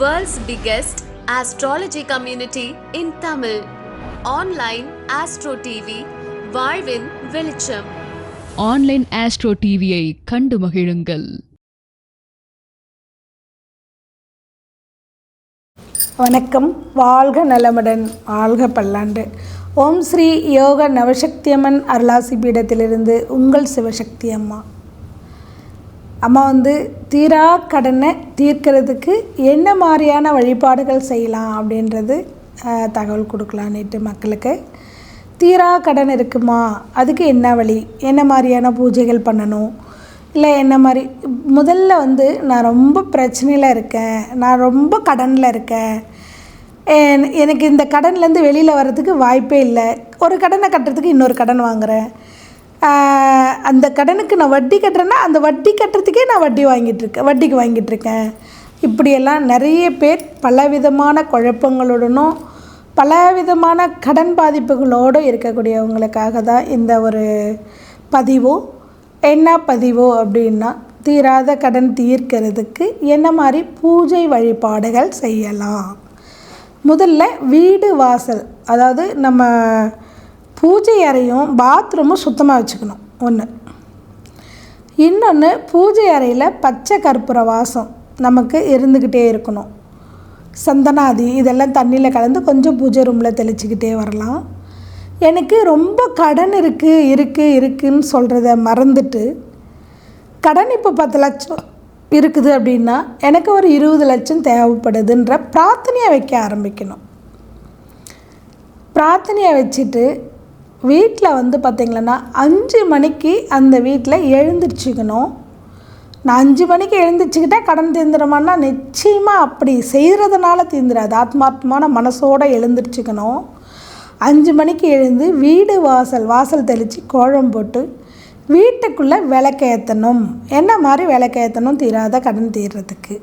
World's biggest astrology community in Tamil. Online Astro TV, வாழ்வின் வெளிச்சம். Online astro டிவியை கண்டு மகிழுங்கள். வணக்கம். வாழ்க நலமுடன் வாழ்க பல்லாண்டு. ஓம் ஸ்ரீ யோக நவசக்தியம்மன் அருளாசி பீடத்திலிருந்து உங்கள் சிவசக்தி அம்மா அம்மா வந்து தீரா கடனை தீர்க்கிறதுக்கு என்ன மாதிரியான வழிபாடுகள் செய்யலாம் அப்படின்றது தகவல் கொடுக்கலான்னுட்டு மக்களுக்கு. தீரா கடன் இருக்குமா? அதுக்கு என்ன வழி? என்ன மாதிரியான பூஜைகள் பண்ணணும்? இல்லை என்ன மாதிரி முதல்ல வந்து நான் ரொம்ப பிரச்சனையில் இருக்கேன். நான் ரொம்ப கடனில் இருக்கேன். எனக்கு இந்த கடன்லேருந்து வெளியில் வர்றதுக்கு வாய்ப்பே இல்லை. ஒரு கடனை கட்டுறதுக்கு இன்னொரு கடன் வாங்குகிறேன் அந்த கடனுக்கு நான் வட்டி கட்டுறேன்னா அந்த வட்டி கட்டுறதுக்கே நான் வட்டி வாங்கிட்டுருக்கேன் வட்டிக்கு வாங்கிட்டுருக்கேன் இப்படியெல்லாம் நிறைய பேர் பலவிதமான குழப்பங்களுடனும் பலவிதமான கடன் பாதிப்புகளோடு இருக்கக்கூடியவங்களுக்காக தான் இந்த ஒரு பதிவு. என்ன பதிவு அப்படின்னா தீராத கடன் தீர்க்கிறதுக்கு என்ன மாதிரி பூஜை வழிபாடுகள் செய்யலாம். முதல்ல வீடு வாசல் அதாவது நம்ம பூஜை அறையும் பாத்ரூமும் சுத்தமாக வச்சுக்கணும். ஒன்று. இன்னொன்று பூஜை அறையில் பச்சை கற்பூர வாசம் நமக்கு இருந்துக்கிட்டே இருக்கணும். சந்தனாதி இதெல்லாம் தண்ணியில் கலந்து கொஞ்சம் பூஜை ரூமில் தெளிச்சுக்கிட்டே வரலாம். எனக்கு ரொம்ப கடன் இருக்குது இருக்குது இருக்குதுன்னு சொல்கிறத மறந்துட்டு கடன் இப்போ பத்து லட்சம் இருக்குது அப்படின்னா எனக்கு ஒரு இருபது லட்சம் தேவைப்படுதுன்ற பிரார்த்தனையை வைக்க ஆரம்பிக்கணும். பிரார்த்தனையை வச்சுட்டு வீட்டில் வந்து பார்த்திங்களன்னா அஞ்சு மணிக்கு அந்த வீட்டில் எழுந்திரிச்சிக்கணும். நான் அஞ்சு மணிக்கு எழுந்திரிச்சிக்கிட்டா கடன் தீர்ந்துடுமான்னா நிச்சயமாக அப்படி செய்கிறதுனால தீர்ந்துடாது ஆத்மார்த்தமான மனசோடு எழுந்திரிச்சிக்கணும். அஞ்சு மணிக்கு எழுந்து வீடு வாசல் வாசல் தெளித்து கோலம் போட்டு வீட்டுக்குள்ளே விளக்கேற்றணும் என்ன மாதிரி விளக்கேற்றணும் தீராத கடன் தீர்றதுக்கு.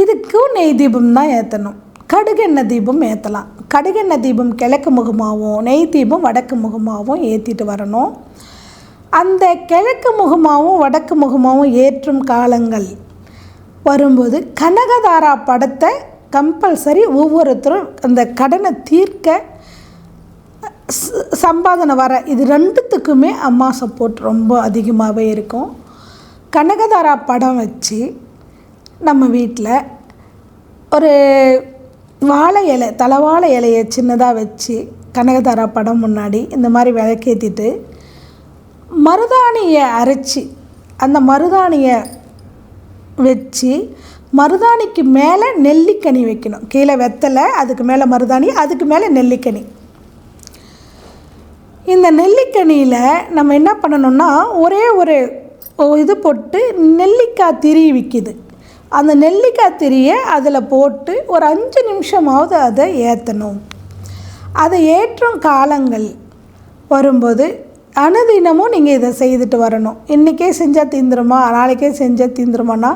இதுக்கும் நெய் தீபம் தான் ஏற்றணும் கடுகெண்ணெய் தீபம் ஏற்றலாம் கடுகெண்ணெய் தீபம் கிழக்கு முகமாகவும் நெய் தீபம் வடக்கு முகமாகவும் ஏற்றிட்டு வரணும். அந்த கிழக்கு முகமாகவும் வடக்கு முகமாகவும் ஏற்றும் காலங்கள் வரும்போது கனகதாரா படத்தை கம்பல்சரி ஒவ்வொருத்தரும் அந்த கடனை தீர்க்க சம்பாதனை வர இது ரெண்டுத்துக்குமே அம்மா சப்போர்ட் ரொம்ப அதிகமாகவே இருக்கும். கனகதாரா படம் வச்சு நம்ம வீட்டில் ஒரு வாழை இலை தலைவாழை இலையை சின்னதாக வச்சு கனகதாரா படம் முன்னாடி இந்த மாதிரி விளக்கேற்றிட்டு மருதாணியை அரைச்சி அந்த மருதாணியை வச்சு மருதாணிக்கு மேலே நெல்லிக்கனி வைக்கணும். கீழே வெத்தலை அதுக்கு மேலே மருதாணி அதுக்கு மேலே நெல்லிக்கனி. இந்த நெல்லிக்கனியில் நம்ம என்ன பண்ணணும்னா ஒரே ஒரு இது போட்டு நெல்லிக்காய் திரி விற்கிது அந்த நெல்லிக்காய் திரியை அதில் போட்டு ஒரு அஞ்சு நிமிஷமாவது அதை ஏற்றணும். அதை ஏற்றும் காலங்கள் வரும்போது அனுதினமும் நீங்கள் இதை செய்துட்டு வரணும். இன்றைக்கே செஞ்சால் தீந்துருமா? நாளைக்கே செஞ்சால் தீந்துருமானா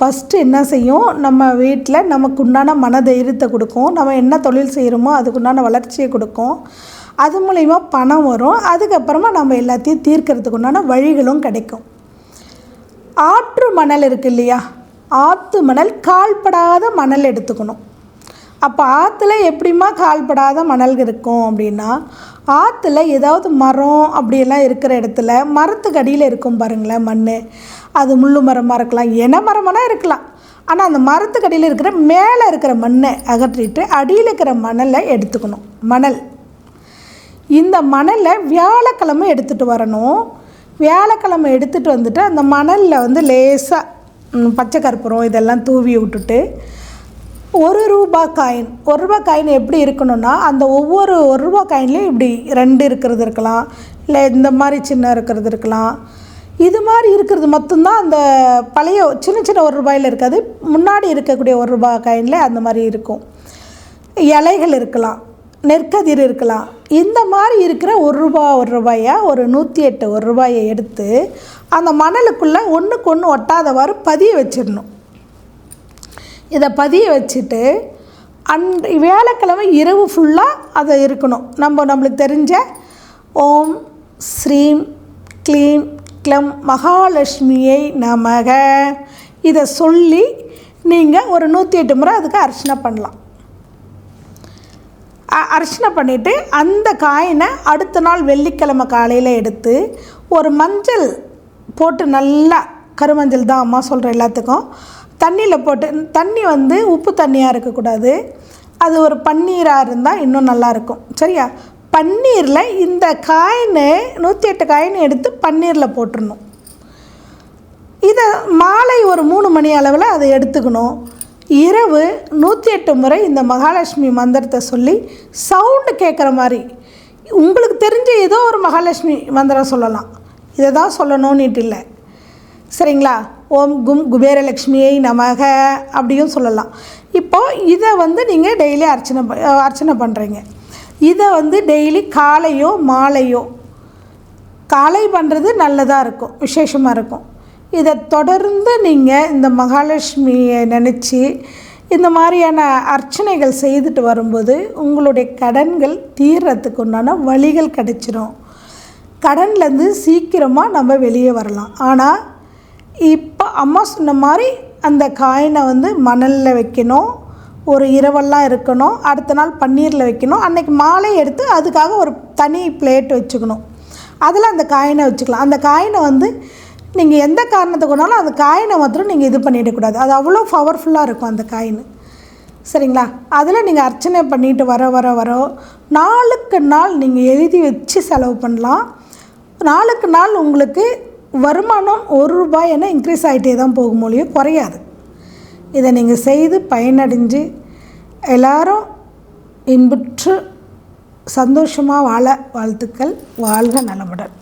ஃபஸ்ட்டு என்ன செய்யும்? நம்ம வீட்டில் நமக்கு உண்டான மன தைரியத்தை கொடுக்கும். நம்ம என்ன தொழில் செய்கிறோமோ அதுக்குண்டான வளர்ச்சியை கொடுக்கும். அது மூலிமா பணம் வரும். அதுக்கப்புறமா நம்ம எல்லாத்தையும் தீர்க்கறதுக்கு உண்டான வழிகளும் கிடைக்கும். ஆற்று மணல் இருக்கு இல்லையா? ஆற்று மணல் கால்படாத மணல் எடுத்துக்கணும். அப்போ ஆற்றுல எப்படிம்மா கால்படாத மணல் இருக்கும் அப்படின்னா ஆற்றுல ஏதாவது மரம் அப்படியெல்லாம் இருக்கிற இடத்துல மரத்துக்கு அடியில் இருக்கும் பாருங்களேன் மண் அது முள்ளு மரமாக இருக்கலாம் என மரமெல்லாம் இருக்கலாம். ஆனால் அந்த மரத்துக்கு அடியில் இருக்கிற மேலே இருக்கிற மண்ணை அகற்றிட்டு அடியில் இருக்கிற மணலை எடுத்துக்கணும் மணல். இந்த மணலை வியாழக்கிழமை எடுத்துகிட்டு வரணும். வியாழக்கிழமை எடுத்துகிட்டு வந்துட்டு அந்த மணலில் வந்து லேசாக பச்சை கற்பூரம் இதெல்லாம் தூவி விட்டுட்டு ஒரு ரூபா காயின் ஒரு ரூபா காயின் எப்படி இருக்கணும்னா அந்த ஒவ்வொரு ஒரு ரூபா காயின்லேயும் இப்படி ரெண்டு இருக்கிறது இருக்கலாம். இல்லை இந்த மாதிரி சின்ன இருக்கிறது இருக்கலாம். இது மாதிரி இருக்கிறது மட்டும்தான் அந்த பழைய சின்ன சின்ன ஒரு ரூபாயில் இருக்காது. முன்னாடி இருக்கக்கூடிய ஒரு ரூபா காயினில் அந்த மாதிரி இருக்கும். இலைகள் இருக்கலாம் நெற்கதிர் இருக்கலாம். இந்த மாதிரி இருக்கிற ஒரு ரூபா ஒரு ரூபாயா ஒரு நூற்றி எட்டு ஒரு ரூபாயை எடுத்து அந்த மணலுக்குள்ளே ஒன்றுக்கு ஒன்று ஒட்டாதவாறு பதிய வச்சிடணும். இதை பதிய வச்சுட்டு அன் வியாழக்கிழமை இரவு ஃபுல்லாக அதை இருக்கணும். நம்ம நம்மளுக்கு தெரிஞ்ச ஓம் ஸ்ரீம் க்ளீம் க்ளம் மகாலட்சுமியை நமக. இதை சொல்லி நீங்கள் ஒரு நூற்றி எட்டு முறை அதுக்கு அர்ச்சனை பண்ணலாம். அர்ச்சனை பண்ணிவிட்டு அந்த காயினை அடுத்த நாள் வெள்ளிக்கிழமை காலையில் எடுத்து ஒரு மஞ்சள் போட்டு நல்லா கருமஞ்சள் தான் அம்மா சொல்கிற எல்லாத்துக்கும். தண்ணியில் போட்டு தண்ணி வந்து உப்பு தண்ணியாக இருக்கக்கூடாது. அது ஒரு பன்னீராக இருந்தால் இன்னும் நல்லாயிருக்கும். சரியா? பன்னீரில் இந்த காயின் நூற்றி எட்டு காயின் எடுத்து பன்னீரில் போட்டுடணும் இதை மாலை ஒரு மூணு மணி அளவில் அதை எடுத்துக்கணும். இரவு நூற்றி எட்டு முறை இந்த மகாலட்சுமி மந்திரத்தை சொல்லி சவுண்டு கேட்குற மாதிரி. உங்களுக்கு தெரிஞ்ச ஏதோ ஒரு மகாலட்சுமி மந்திரம் சொல்லலாம். இதை தான் சொல்லணும்னுட்டு இல்லை. சரிங்களா? ஓம் கும் குபேரலக்ஷ்மியை நமக அப்படியும் சொல்லலாம். இப்போது இதை வந்து நீங்கள் டெய்லி அர்ச்சனை ப- அர்ச்சனை பண்ணுறீங்க இதை வந்து டெய்லி காலையோ மாலையோ காலை பண்ணுறது நல்லதாக இருக்கும் விசேஷமாக இருக்கும். இதை தொடர்ந்து நீங்கள் இந்த மகாலட்சுமியை நினச்சி இந்த மாதிரியான அர்ச்சனைகள் செய்துட்டு வரும்போது உங்களுடைய கடன்கள் தீர்றதுக்கு உண்டான வழிகள் கிடைச்சிரும். கடன்லேருந்து சீக்கிரமாக நம்ம வெளியே வரலாம். ஆனால் இப்போ அம்மா சொன்ன மாதிரி அந்த காயினை வந்து மணலில் வைக்கணும் ஒரு இரவெல்லாம் இருக்கணும் அடுத்த நாள் பன்னீரில் வைக்கணும் அன்னைக்கு மாலை எடுத்து அதுக்காக ஒரு தனி பிளேட் வச்சுக்கணும். அதில் அந்த காயினை வச்சுக்கலாம். அந்த காயினை வந்து நீங்கள் எந்த காரணத்தை கொண்டாலும் அந்த காயினை மாத்திரம் நீங்கள் இது பண்ணிடக்கூடாது அது அவ்வளோ பவர்ஃபுல்லாக இருக்கும் அந்த காயின். சரிங்களா? அதில் நீங்கள் அர்ச்சனை பண்ணிட்டு வர வர வர நாளுக்கு நாள் நீங்கள் எழுதி வச்சு செலவு பண்ணலாம். நாளுக்கு நாள் உங்களுக்கு வருமானம் ஒரு ரூபாய் என இன்க்ரீஸ் ஆகிட்டே தான் போகும் மொழியும் குறையாது. இதை நீங்கள் செய்து பயனடைஞ்சு எல்லாரும் இன்புற்று சந்தோஷமாக வாழ வாழ்த்துக்கள். வாழ்க நலமுடன்.